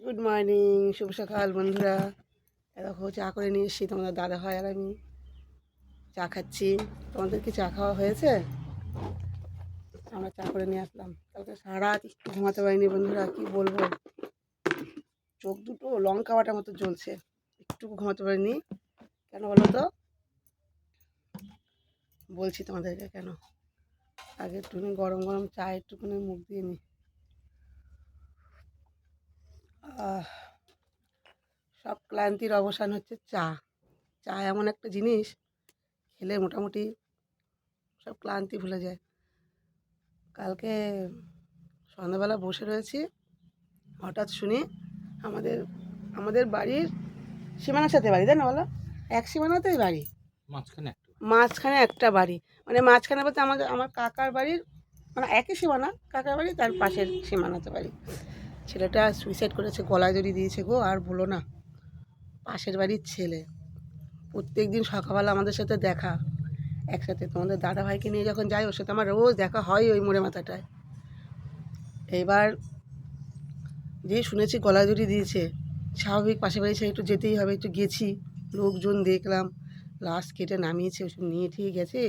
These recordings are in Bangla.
গুড মর্নিং শুভ সকাল বন্ধুরা। দেখো, চা করে নিয়ে এসেছি তোমাদের দাদা ভাই আর আমি। চা খাচ্ছি। তোমাদের কি চা খাওয়া হয়েছে? আমরা চা করে নিয়ে আসলাম। কালকে সারা একটু ঘুমাতে পারিনি বন্ধুরা, কি বলব? চোখ দুটো লঙ্কা বাটার মতো জ্বলছে। একটু ঘুমাতে পারিনি। কেন বলো তো? বলছি তোমাদেরকে কেন? আগে একটুখানি গরম গরম চা একটুখানি মুখ দিয়ে নিই সব ক্লান্তির অবসান হচ্ছে চা। চা এমন একটা জিনিস খেলে মোটামুটি সব ক্লান্তি ভুলে যায়। কালকে সন্ধ্যাবেলা বসে রয়েছি হঠাৎ শুনি আমাদের আমাদের বাড়ির সীমানার সাথে বাড়ি তাই না বলো? এক সীমানাতেই বাড়ি। মাঝখানে একটা মাঝখানে একটা বাড়ি। মানে মাঝখানে বলতে আমাদের আমার কাকার বাড়ির মানে একই সীমানা কাকার বাড়ি তার পাশের সীমানাতে বাড়ি। ছেলেটা সুইসাইড করেছে, গলায় দড়ি দিয়েছে গো, আর বলো না। পাশের বাড়ির ছেলে। প্রত্যেক দিন সকালবেলা আমাদের সাথে দেখা। একসাথে তোমাদের দাদা ভাইকে নিয়ে যখন যাই, ওর সাথে আমার রোজ দেখা হয় ওই মোড়ে মাথাটায়। এবার যে শুনেছি গলায় দড়ি দিয়েছে, স্বাভাবিক পাশে বাড়ি সে একটু যেতেই হবে, একটু গেছি। লোকজন দেখলাম, লাশ কেটে নামিয়েছে, ওসব নিয়ে ঠিক গেছে।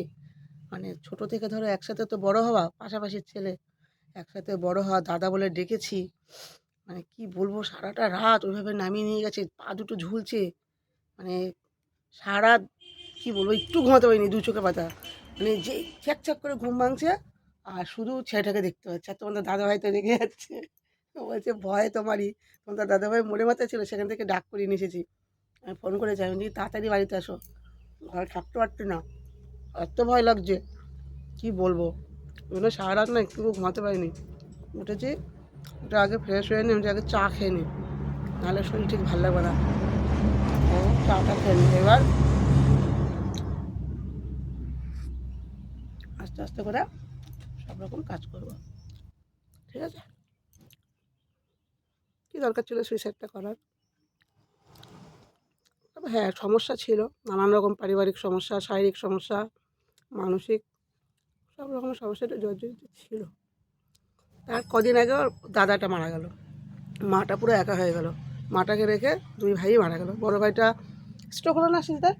মানে ছোট থেকে ধরো একসাথে তো বড় হওয়া পাশাপাশির ছেলে। একসাথে বড় হওয়া দাদা বলে ডেকেছি। মানে কি বলব সারাটা রাত ওইভাবে নামিয়ে নিয়ে গেছে পা দুটো ঝুলছে। মানে সারা কি বলব একটু ঘুমাতে পারিনি দু চোখে পাতা। মানে যে ছ্যাক ছ্যাক করে ঘুম ভাঙছে আর শুধু ছেলেটাকে দেখতে পাচ্ছে। আর তোমাদের দাদাভাই তো রেগে যাচ্ছে। বলছে ভয় তোমারই। তোমাদের দাদাভাই মোড়ে মাথায় ছিল সেখান থেকে ডাক করিয়ে নিয়ে এসেছি। আমি ফোন করে আমি বলি, তাড়াতাড়ি বাড়িতে আসো। ঘরে থাকতে পারতো না। এত ভয় লাগছে। কি বলব? জন্য সারা রাত না একটু ঘুমাতে পারিনি। উঠেছি, উঠে আগে ফ্রেশ হয়ে নিই আগে চা খেয়ে নিই নাহলে শরীর ঠিক ভালো লাগবে না। চাটা খেয়ে নিই এবার আস্তে আস্তে করে সব রকম কাজ করব। ঠিক আছে? কী দরকার ছিল সুইসাইডটা করার? হ্যাঁ সমস্যা ছিল। নানান রকম পারিবারিক সমস্যা, শারীরিক সমস্যা, মানসিক সব রকম সমস্যাটা জর্জরিত ছিল। তার কদিন আগে ওর দাদাটা মারা গেল। মাটা পুরো একা হয়ে গেল। মাটাকে রেখে দুই ভাই মারা গেল। বড় ভাইটা স্ট্রোক হলো না সিজদার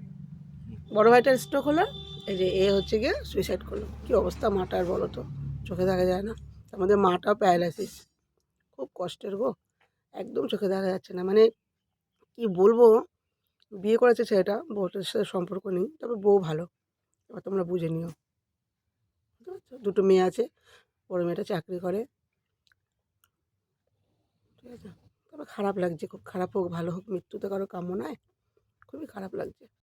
বড় ভাইটার স্ট্রোক হলো। এই যে এ হচ্ছে গিয়ে সুইসাইড করল। কী অবস্থা মাটার বলো তো? চোখে দেখা যায় না। আমাদের মাটাও প্যারালাইসিস খুব কষ্টের গো। একদম চোখে দেখা যাচ্ছে না। মানে কি বলব? বিয়ে করেছে ছেলেটা, বউটার সাথে সম্পর্ক নেই। তবে বউ ভালো। এবার তোমরা বুঝে নিও? দুটো মেয়ে আছে, বড় মেয়েটা চাকরি করে। ঠিক আছে? তবে খারাপ লাগছে, খুব খারাপ হোক, ভালো হোক মৃত্যুতে কারও কাম্য নয়, খুবই খারাপ লাগছে।